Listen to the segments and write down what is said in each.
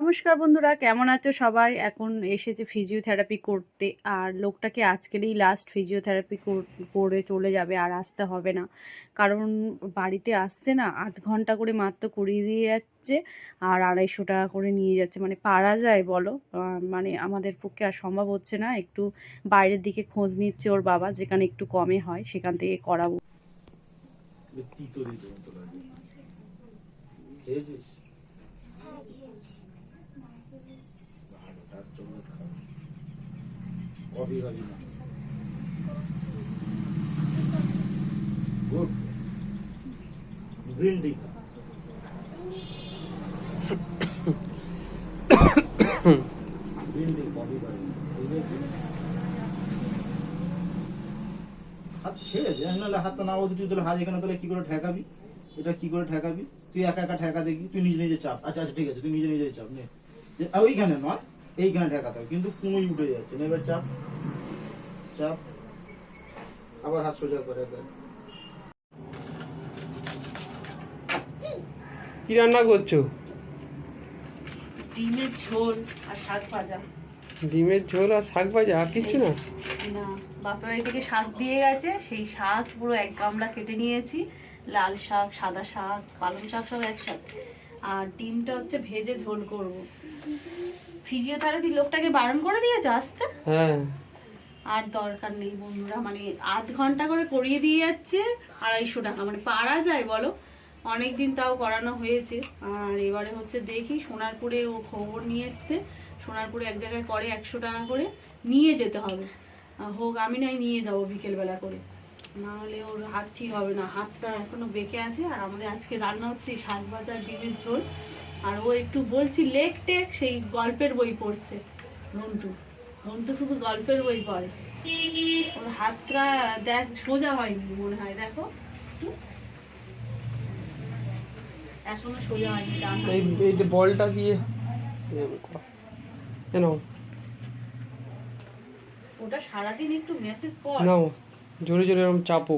নমস্কার বন্ধুরা, কেমন আছো সবাই? এখন এসেছে ফিজিওথেরাপি করতে। আর লোকটাকে আজকেরই লাস্ট ফিজিওথেরাপি করে চলে যাবে, আর আসতে হবে না। কারণ বাড়িতে আসছে না, আধ ঘণ্টা করে মাত্র করিয়ে দিয়ে যাচ্ছে, আর আড়াইশো টাকা করে নিয়ে যাচ্ছে। মানে পারা যায় বলো? মানে আমাদের পক্ষে আর সম্ভব হচ্ছে না। একটু বাইরের দিকে খোঁজ নিচ্ছে ওর বাবা, যেখানে একটু কমে হয়, সেখান থেকে করাবো। খেয়েছিস? তার জন্য খাও। কবি? হাত ছেড়ে দে নাহলে হাত না তুই তোর হাত এখানে তোলে কি করে ঠেকাবি? এটা কি করে ঠেকাবি? তুই একা একা ঠেকা দেখি তুই নিজে নিজে চাপ। আচ্ছা আচ্ছা ঠিক আছে, তুই নিজে নিজে চাপ, নে। ওইখানে নয় এইখানে ঠেকাতে হবে কিন্তু কুমুই উঠে যাচ্ছে না। এবার চাপ চাপ। আবার হাত সোজা করে। কি রান্না করছ? ডিমের ঝোল আর শাক ভাজা। ডিমের ঝোল আর শাক ভাজা আর কিচ্ছু না? না বাপের বাড়ি থেকে শাক দিয়ে গেছে সেই শাক পুরো এক গামলা কেটে নিয়েছি। লাল শাক সাদা শাক পালং শাক সব একসাথে। আর ডিমটা হচ্ছে ভেজে ঝোল করব। ফিজিওথেরাপি লোকটাকে বারণ করে দিয়েছে আসতে? হ্যাঁ। আর দরকার নেই বন্ধুরা মানে আধ ঘণ্টা করে করিয়ে দিয়ে যাচ্ছে আড়াইশো টাকা মানে পারা যায় বলো। অনেক দিন তাও করানো হয়েছে। আর এবারে হচ্ছে দেখি সোনারপুরে ও খবর নিয়ে এসছে। সোনারপুরে এক জায়গায় করে একশো টাকা করে নিয়ে যেতে হবে। হোক আমি নাই নিয়ে যাব বিকেলবেলা করে। না হলে ওর হাত ঠিক হবে না। হাতটা এখনও বেঁকে আছে আর আমাদের আজকে রান্না হচ্ছে শাক ভাজা ডিমের ঝোল। আর ও একটু বলছি লেক টেক সেই গল্পের বই পড়ছে মন্টু। মন্টু শুধু গল্পের বই পড়ে। ওর হাতটা দেখ সোজা হয়নি মনে হয় দেখো। একটু। এখনও সোজা হয়নি এই এই বলটা দিয়ে কেন? ওটা সারাদিন একটু মেসেজ কর। জোরে জোরে এরকম চাপো।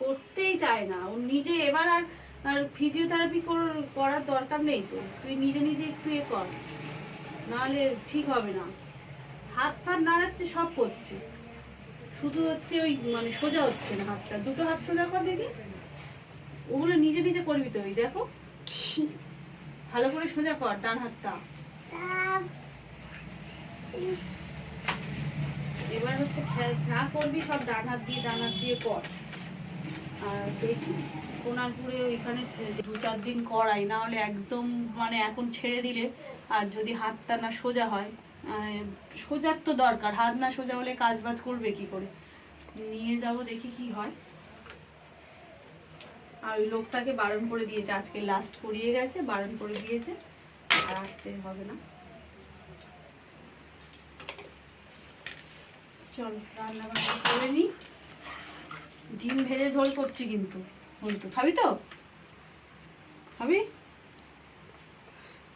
করতেই চায় না। ও নিজে এবার আর আর ফিজিওথেরাপি করার দরকার নেই তো। তুই নিজে নিজে একটু এ কর। নাহলে ঠিক হবে না। হাত ফাত নাড়াচ্ছে সব করছে। শুধু হচ্ছে ওই মানে সোজা হচ্ছে না হাতটা। দুটো হাত সোজা কর দেখি। ওগুলো নিজে নিজে করবি তো ওই দেখো ভালো করে সোজা কর ডান হাতটা। এবার হচ্ছে যা করবি সব ডান দিয়ে ডান দিয়ে কর। আর ওইখানে দু চার দিন করাই, না হলে একদম মানে এখন ছেড়ে দিলে আর যদি হাতটা না সোজা হয় সোজার তো দরকার, হাত না সোজা হলে কাজ বাজ করবে কি করে? নিয়ে যাব, দেখি কি হয়। আর ওই লোকটাকে বারণ করে দিয়েছে, আজকে লাস্ট করিয়ে গেছে, বারণ করে দিয়েছে, আর আসতে হবে না। চল রান্না বান্না করে নিই ডিম ভেজে ঝোল করছি কিন্তু, বলতো। খাবি তো? খাবি?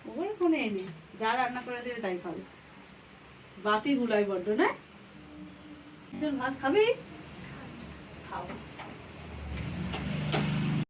ওর ফোনে এনে, যা রান্না করে দেবে তাই খাবে। বাতি গুলাই বড্ড, না? ভাত খাবি? খাও